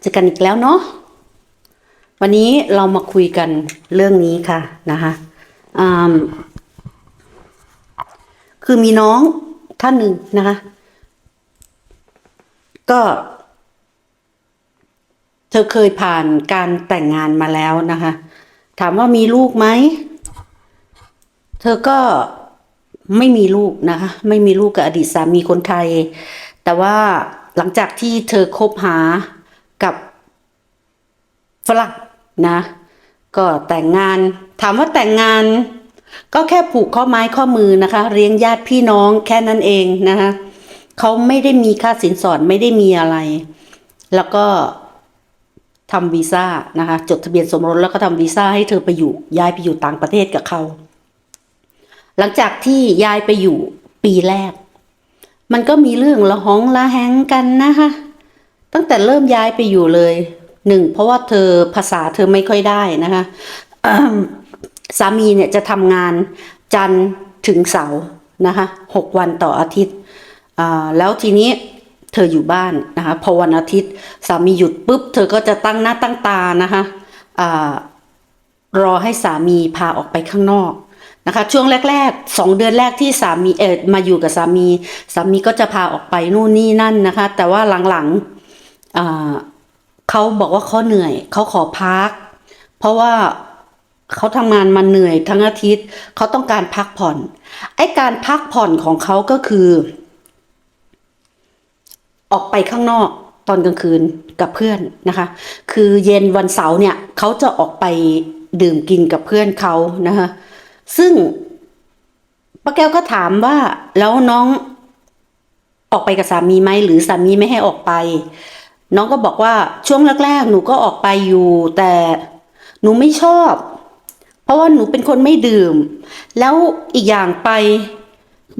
เจอกันอีกแล้วเนาะวันนี้เรามาคุยกันเรื่องนี้ค่ะนะคะคือมีน้องท่านหนึ่งนะคะ ก็ เธอเคยผ่านการแต่งงานมาแล้วนะคะ ถามว่ามีลูกไหม เธอก็ไม่มีลูกนะคะ ไม่มีลูกกับอดีตสามีคนไทย แต่ว่าหลังจากที่เธอคบหา กับฝรั่งนะ ก็แต่งงาน ถามว่าแต่งงาน ก็แค่ผูกข้อไม้ข้อมือนะคะ เลี้ยงญาติพี่น้องแค่นั้นเองนะคะเขาไม่ได้มีค่าสินสอดไม่ได้มีอะไร แล้วก็ทำวีซ่านะคะ จดทะเบียนสมรสแล้วก็ทำวีซ่าให้เธอไปอยู่ย้ายไปอยู่ต่างประเทศกับเขาหลังจากที่ย้ายไปอยู่ปีแรก มันก็มีเรื่องละห้องละแหงกันนะคะ แต่เริ่มย้ายไปอยู่เลยหนึ่งเพราะว่าเธอภาษาเธอไม่ค่อยได้นะคะสามีเนี่ยจะทำงานจันทร์ถึงเสาร์นะคะหกวันต่ออาทิตย์อ่าแล้วทีนี้เธออยู่บ้านนะคะพอวันอาทิตย์สามีหยุดปุ๊บ เธอก็จะตั้งหน้าตั้งตานะคะอ่ารอให้สามีพาออกไปข้างนอกนะคะช่วงแรกๆสองเดือนแรกที่สามีเออมาอยู่กับสามี สามีก็จะพาออกไปนู่นนี่นั่นนะคะ แต่ว่าหลังๆ เขาบอกว่าเขาเหนื่อย เขาขอพัก เพราะว่าเขาทำงานมาเหนื่อยทั้งอาทิตย์ เขาต้องการพักผ่อน ไอ้การพักผ่อนของเขาก็คือ ออกไปข้างนอกตอนกลางคืนกับเพื่อนนะคะ คือเย็นวันเสาร์เนี่ยเขาจะออกไปดื่มกินกับเพื่อนเขานะคะ ซึ่งป้าแก้วก็ถามว่าแล้วน้องออกไปกับสามีไหมหรือสามีไม่ให้ออกไป น้องก็บอกว่าช่วงแรกๆ หนูก็ออกไปอยู่ แต่หนูไม่ชอบ เพราะว่าหนูเป็นคนไม่ดื่ม แล้วอีกอย่างไป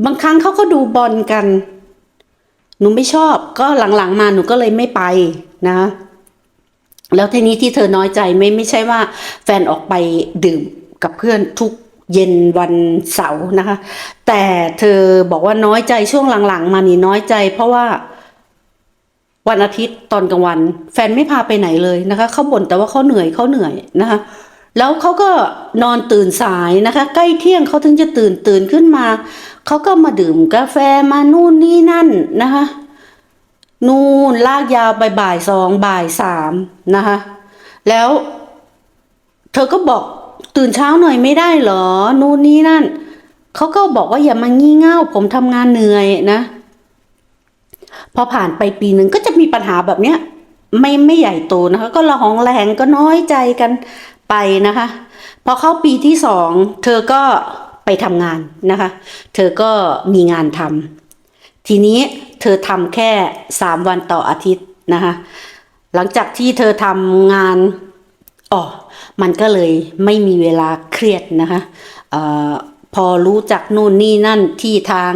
บางครั้งเขาก็ดูบอลกัน หนูไม่ชอบ ก็หลังๆมาหนูก็เลยไม่ไปนะ แล้วทีนี้ที่เธอน้อยใจไม่ไม่ใช่ว่า แฟนออกไปดื่มกับเพื่อนทุกเย็นวันเสาร์นะคะ แต่เธอบอกว่าน้อยใจช่วงหลังๆ มานี่น้อยใจ เพราะว่า วันอาทิตย์ตอนกลางวัน แฟนไม่พาไปไหนเลยนะคะเขาบ่นแต่ว่าเขาเหนื่อยเขาเหนื่อยนะคะ แล้วเขาก็นอนตื่นสายนะคะ ใกล้เที่ยงเขาถึงจะตื่นตื่นขึ้นมาเขาก็มาดื่มกาแฟมานู่นนี่นั่นนะคะนู่นลากยาวไปบ่ายสองบ่ายสามนะคะแล้ว เธอก็บอกตื่นเช้าหน่อยไม่ได้เหรอ นู่นนี่นั่นเขาก็บอกว่าอย่ามางี่เง่าผมทำงานเหนื่อยนะ พอผ่านไปปีหนึ่งก็จะมีปัญหาแบบเนี้ยไม่ไม่ใหญ่โตนะคะ ก็ละหองแหงก็น้อยใจกันไปนะคะ พอเข้าปีที่สองเธอก็ไปทำงานนะคะ เธอก็มีงานทำทีนี้เธอทำแค่สามวันต่ออาทิตย์นะคะ หลังจากที่เธอทำงานอ๋อมันก็เลยไม่มีเวลาเครียดนะคะเออ พอรู้จักนู่นนี่นั่นที่ทาง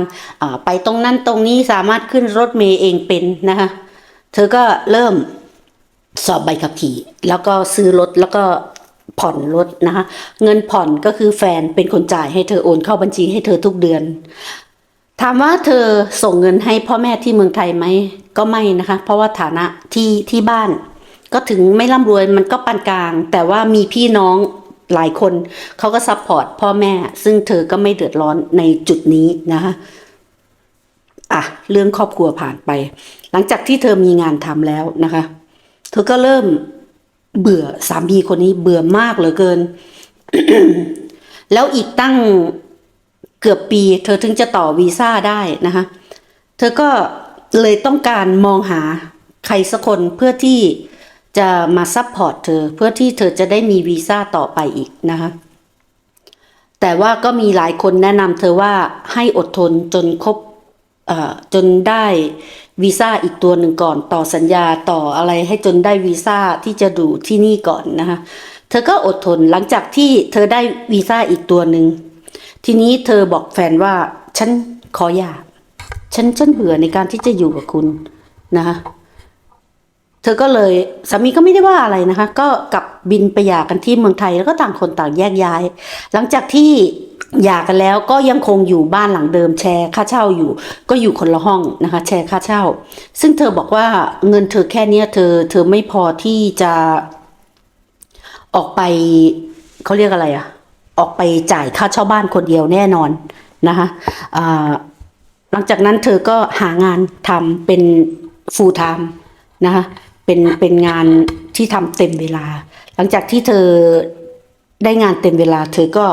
ไปตรงนั้นตรงนี้สามารถขึ้นรถเมย์เองเป็นนะคะเธอก็เริ่มสอบใบขับขี่ แล้วก็ซื้อรถแล้วก็ผ่อนรถนะคะเงินผ่อนก็คือแฟนเป็นคนจ่ายให้เธอโอนเข้าบัญชีให้เธอทุกเดือน ถามว่าเธอส่งเงินให้พ่อแม่ที่เมืองไทยไหมก็ไม่นะคะ เพราะว่าฐานะที่ที่บ้าน ก็ถึงไม่ร่ำรวยมันก็ปานกลาง แต่ว่ามีพี่น้อง หลายคนเขาก็ซัพพอร์ตพ่อแม่ ซึ่งเธอก็ไม่เดือดร้อนในจุดนี้นะคะอะเรื่องครอบครัวผ่านไป หลังจากที่เธอมีงานทำแล้วนะคะ เธอก็เริ่มเบื่อสามีคนนี้เบื่อมากเหลือเกิน แล้วอีกตั้งเกือบปี เธอถึงจะต่อวีซ่าได้นะคะ เธอก็เลยต้องการมองหาใครสักคนเพื่อที่ จะมาซัพพอร์ตเธอเพื่อที่เธอจะได้มีวีซ่าต่อไปอีกนะคะแต่ว่าก็มีหลายคนแนะนำเธอว่าให้อดทนจนครบเอ่อจนได้วีซ่าอีกตัวหนึ่งก่อนต่อสัญญาต่ออะไรให้จนได้วีซ่าที่จะดูที่นี่ก่อนนะคะเธอก็อดทนหลังจากที่เธอได้วีซ่าอีกตัวหนึ่งทีนี้เธอบอกแฟนว่าฉันขอหย่าฉันฉันเบื่อในการที่จะอยู่กับคุณนะคะ เธอก็เลยสามีก็ไม่ได้ว่าอะไรนะคะ ก็กลับบินไปหย่ากันที่เมืองไทยแล้วก็ต่างคนต่างแยกย้าย หลังจากที่หย่ากันแล้วก็ยังคงอยู่บ้านหลังเดิมแชร์ค่าเช่าอยู่ ก็อยู่คนละห้องนะคะ แชร์ค่าเช่า ซึ่งเธอบอกว่าเงินเธอแค่เนี้ยเธอเธอไม่พอที่จะออกไปเขาเรียกอะไรอะออกไปจ่ายค่าเช่าบ้านคนเดียวแน่นอนนะคะหลังจากนั้นเธอก็หางานทำเป็น full time นะคะ เป็นเป็นงานที่ทำเต็มเวลา หลังจากที่เธอได้งานเต็มเวลา เธอก็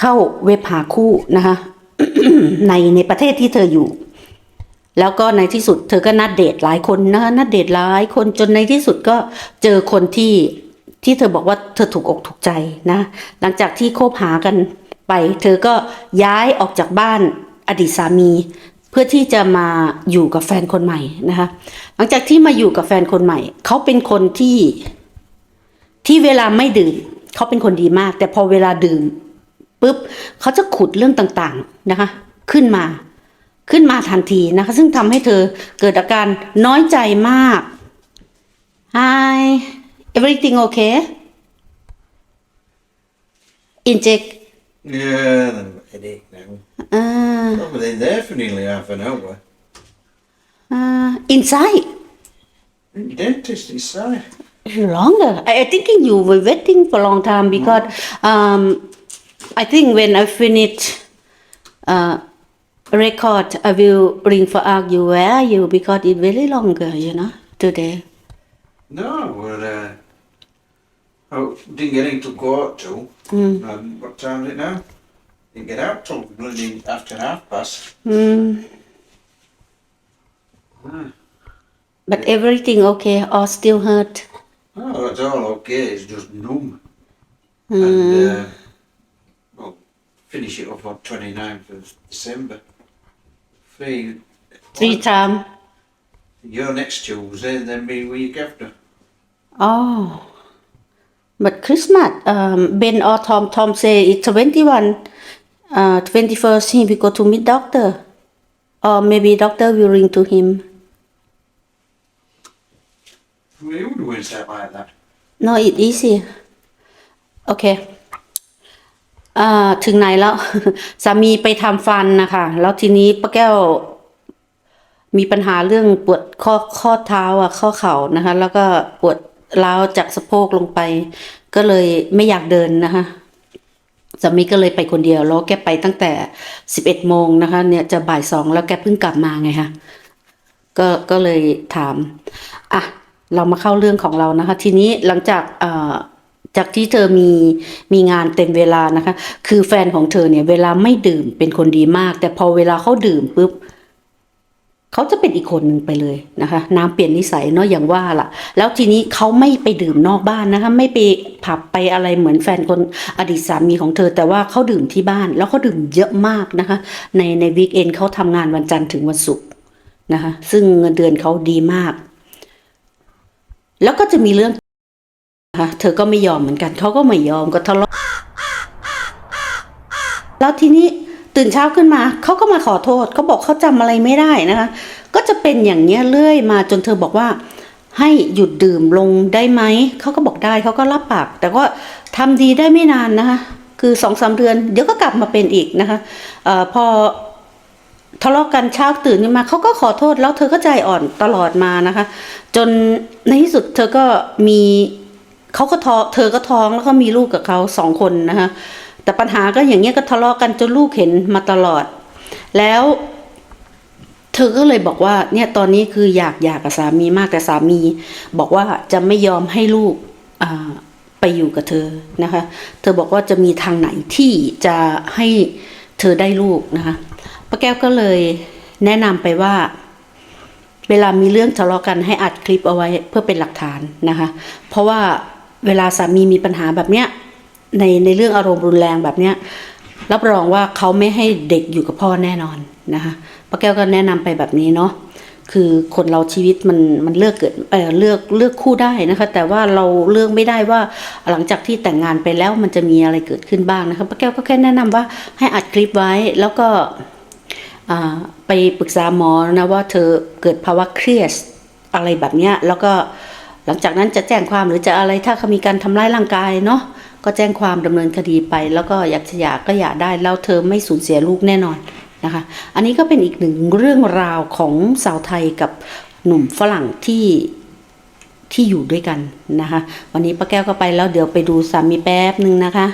เข้าเว็บหาคู่นะคะในในประเทศที่เธออยู่ แล้วก็ในที่สุดเธอก็นัดเดทหลายคนนะคะนัดเดทหลายคนจนในที่สุดก็เจอคนที่ที่เธอบอกว่าเธอถูกอกถูกใจนะ หลังจากที่คบหากันไป เธอก็ย้ายออกจากบ้านอดีตสามี เพื่อที่จะมาอยู่กับแฟนคนใหม่นะคะ หลังจากที่มาอยู่กับแฟนคนใหม่ เขาเป็นคนที่ที่เวลาไม่ดื่ม เขาเป็นคนดีมาก แต่พอเวลาดื่มปุ๊บเขาจะขุดเรื่องต่างๆนะคะ ขึ้นมาขึ้นมาทันทีนะคะ ซึ่งทำให้เธอเกิดอาการน้อยใจมาก Hi everything okay inject Yeah, headache now. Ah. I've been there for nearly half an hour. Uh, inside? Dentist inside. Longer. I, I thinking you were waiting for a long time because um, I think when I finish uh, record, I will ring for ask you where you because it very longer, you know, today. No, well, uh, I didn't get into court till. Mm. Um, what time is it now? Didn't get out till bloody after half past. mm. Ah. but everything okay or still hurt Oh, it's all okay. It's just numb. Mm. And uh, well, finish it off on 29th of December. Three. three time You're next Tuesday, then me week after. Oh, but Christmas, um, Ben or Tom, Tom say it's 21, uh, 21st, he will go to meet doctor. Or maybe doctor will ring to him. We would doing stuff like that. No, it easy. Okay. อ่าถึงไหนแล้ว สามีไปทำฟันนะคะ แล้วทีนี้ป้าแก้ว มีปัญหาเรื่องปวดข้อข้อเท้าอะ ข้อเข่านะคะ แล้วก็ปวดร้าวจากสะโพกลงไป ก็เลยไม่อยากเดินนะคะ สามีก็เลยไปคนเดียวแล้วแกไปตั้งแต่สิบเอ็ดโมงนะคะ เนี่ยจะบ่ายสองแล้วแกเพิ่งกลับมาไงคะก็ก็เลยถามอะเรามาเข้าเรื่องของเรานะคะ ทีนี้หลังจากเอ่อจากที่เธอมีมีงานเต็มเวลานะคะ คือแฟนของเธอเนี่ยเวลาไม่ดื่มเป็นคนดีมาก แต่พอเวลาเขาดื่มปุ๊บ เขาจะเป็นอีกคนหนึ่งไปเลยนะคะ น้ำเปลี่ยนนิสัยเนาะอย่างว่าล่ะ แล้วทีนี้เขาไม่ไปดื่มนอกบ้านนะคะ ไม่ไปผับไปอะไรเหมือนแฟนคนอดีตสามีของเธอ แต่ว่าเขาดื่มที่บ้าน แล้วเขาดื่มเยอะมากนะคะ ในในวีคเอนเขาทำงานวันจันทร์ถึงวันศุกร์นะคะ ซึ่งเงินเดือนเขาดีมาก แล้วก็จะมีเรื่องนะคะเธอก็ไม่ยอมเหมือนกันเขาก็ไม่ยอมก็ทะเลาะแล้วทีนี้ ตื่นเช้าขึ้นมาเขาก็มาขอโทษเขาบอกเขาจำอะไรไม่ได้นะคะ ก็จะเป็นอย่างเนี้ยเรื่อยมาจนเธอบอกว่า ให้หยุดดื่มลงได้ไหมเขาก็บอกได้เขาก็รับปาก แต่ก็ทำดีได้ไม่นานนะคะคือสองสามเดือนเดี๋ยวก็กลับมาเป็นอีกนะคะออพอทะเลาะกันเช้าตื่นขึ้นมาเขาก็ขอโทษแล้วเธอก็ใจอ่อนตลอดมานะคะ จนในที่สุดเธอก็มีเขาก็ท้องเธอก็ท้องแล้วก็มีลูกกับเขาสองคนนะคะ แต่ปัญหาก็อย่างเงี้ยก็ทะเลาะกันจนลูกเห็นมาตลอด แล้วเธอก็เลยบอกว่าเนี่ยตอนนี้คืออยากอยากกับสามีมากแต่สามี บอกว่าจะไม่ยอมให้ลูกไปอยู่กับเธอนะคะ เธอบอกว่าจะมีทางไหนที่จะให้เธอได้ลูกนะคะป้าแก้วก็เลยแนะนำไปว่าเวลามีเรื่องทะเลาะกันให้อัดคลิปเอาไว้เพื่อเป็นหลักฐานนะคะ เพราะว่าเวลาสามีมีปัญหาแบบเนี้ย ในในเรื่องอารมณ์รุนแรงแบบเนี้ยรับรองว่าเขาไม่ให้เด็กอยู่กับพ่อแน่นอนนะคะป้าแก้วก็แนะนำไปแบบนี้เนาะคือคนเราชีวิตมันมันเลือกเกิดเออเลือกเลือกคู่ได้นะคะ แต่ว่าเราเลือกไม่ได้ว่าหลังจากที่แต่งงานไปแล้วมันจะมีอะไรเกิดขึ้นบ้างนะคะป้าแก้วก็แค่แนะนำว่าให้อัดคลิปไว้แล้วก็ไปปรึกษาหมอนะว่าเธอเกิดภาวะเครียดอะไรแบบเนี้ยแล้วก็หลังจากนั้นจะแจ้งความหรือจะอะไรถ้าเขามีการทำร้ายร่างกายเนาะ ก็แจ้งความดำเนินคดีไป แล้วก็อยากจะหย่าก็หย่าได้แล้วเธอไม่สูญเสียลูกแน่นอนนะคะ อันนี้ก็เป็นอีกหนึ่งเรื่องราวของสาวไทยกับหนุ่มฝรั่งที่ที่อยู่ด้วยกันนะคะ วันนี้ป้าแก้วก็ไปแล้วเดี๋ยวไปดูสามีแป๊บหนึ่งนะคะ